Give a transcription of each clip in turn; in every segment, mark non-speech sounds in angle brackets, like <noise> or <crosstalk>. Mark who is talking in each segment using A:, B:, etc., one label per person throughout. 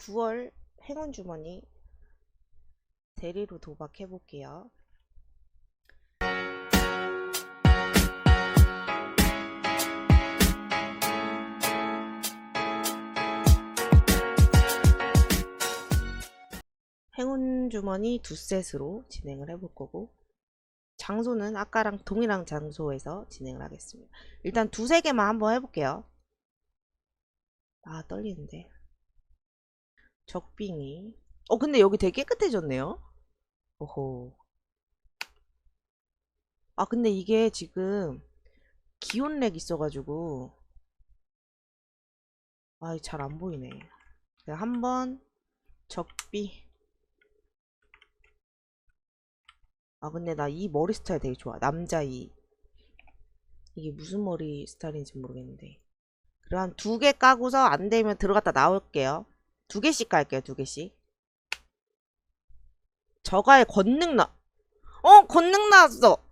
A: 9월 행운 주머니 대리로 도박해 볼게요. 행운 주머니 두 셋으로 진행을 해볼 거고 장소는 아까랑 동일한 장소에서 진행을 하겠습니다. 일단 두세 개만 한번 해볼게요. 아 떨리는데 적빙이. 어 근데 여기 되게 깨끗해졌네요. 오호 아 근데 이게 지금 기온렉 있어가지고 아 잘 안 보이네. 제가 한번 적비. 아 근데 나 이 머리 스타일 되게 좋아. 남자 이. 이게 무슨 머리 스타일인지 모르겠는데. 그럼 한 두 개 까고서 안 되면 들어갔다 나올게요. 두 개씩 깔게요, 두 개씩. 저가의 권능 나, 어, 권능 나왔어!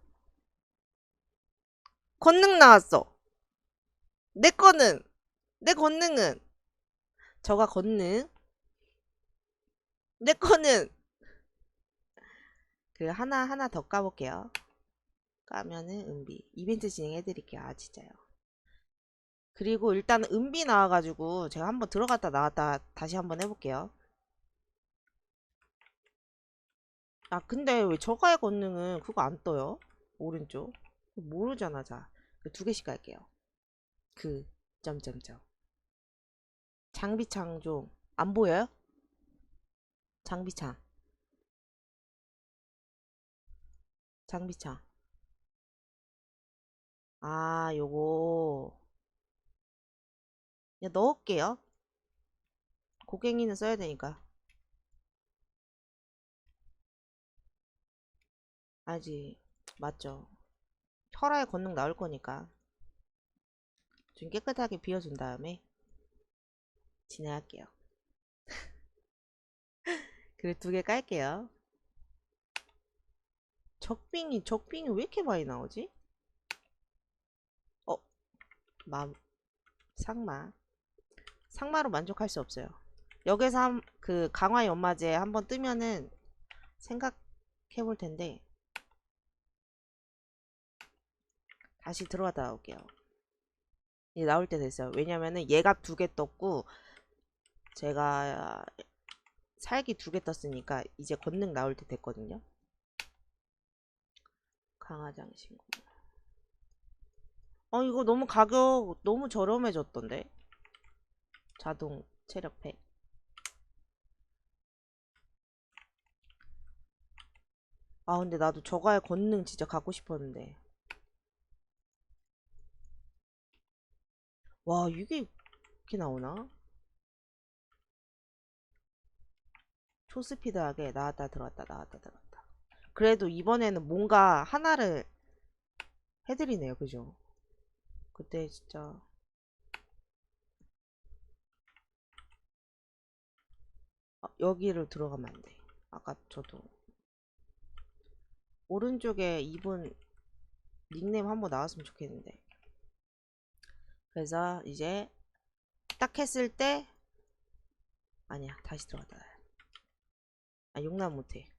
A: 권능 나왔어! 내 거는, 내 권능은, 저가 권능, 내 거는, 그, 하나, 하나 더 까볼게요. 까면은 은비. 이벤트 진행해드릴게요. 아, 진짜요. 그리고 일단 은비 나와가지고 제가 한번 들어갔다 나왔다 다시 한번 해볼게요. 아 근데 왜 저가의 권능은 그거 안 떠요? 오른쪽 모르잖아 자. 그두 개씩 갈게요. 그 점점점 장비창 좀 안 보여요? 장비창 장비창 아 요거 그냥 넣을게요. 고갱이는 써야 되니까. 알지. 맞죠. 혈화의 권능 나올 거니까. 좀 깨끗하게 비워준 다음에 진행할게요. <laughs> 그래 두개 깔게요. 적빙이 적빙이 왜 이렇게 많이 나오지? 어, 마 상마. 상마로 만족할 수 없어요. 여기서 한, 그 강화 연마제 한번 뜨면은 생각해 볼 텐데 다시 들어갔다 나올게요. 이제 나올 때 됐어요. 왜냐면은 얘가 두 개 떴고 제가 살기 두 개 떴으니까 이제 권능 나올 때 됐거든요. 강화장 신고. 어 이거 너무 가격 너무 저렴해졌던데. 자동 체력 팩. 아 근데 나도 저가의 권능 진짜 갖고 싶었는데. 와 이게 이렇게 나오나? 초스피드하게 나왔다 들어왔다 나왔다 들어왔다. 그래도 이번에는 뭔가 하나를 해드리네요 그죠? 그때 진짜 아, 여기를 들어가면 안 돼. 아까 저도 오른쪽에 이분 닉네임 한번 나왔으면 좋겠는데. 그래서 이제 딱 했을 때 아니야 다시 들어갔다. 아 용납 못해.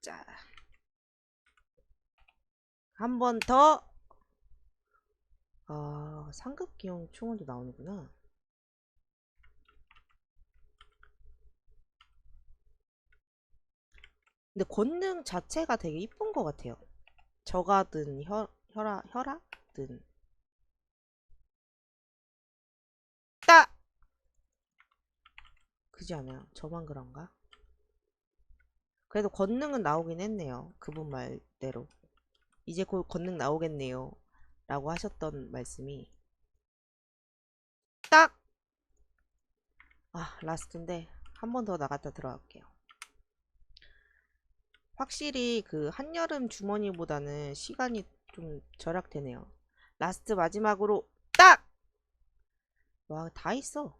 A: 자. 한 번 더. 아, 상급 기용 충원도 나오는구나. 근데 권능 자체가 되게 이쁜 것 같아요. 저가든 혈, 혈아, 혈아든. 따! 그지 않아요? 저만 그런가? 그래도 권능은 나오긴 했네요. 그분 말대로. 이제 곧 권능 나오겠네요. 라고 하셨던 말씀이. 딱! 아, 라스트인데, 한 번 더 나갔다 들어갈게요. 확실히 그 한여름 주머니보다는 시간이 좀 절약되네요. 라스트 마지막으로 딱! 와, 다 있어.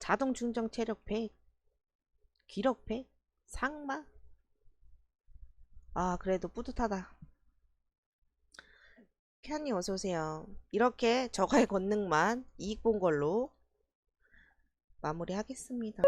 A: 자동 충전 체력 팩, 기력 팩, 상마. 아, 그래도 뿌듯하다. 캔이 어서오세요. 이렇게 저가의 권능만 이익 본 걸로 마무리하겠습니다.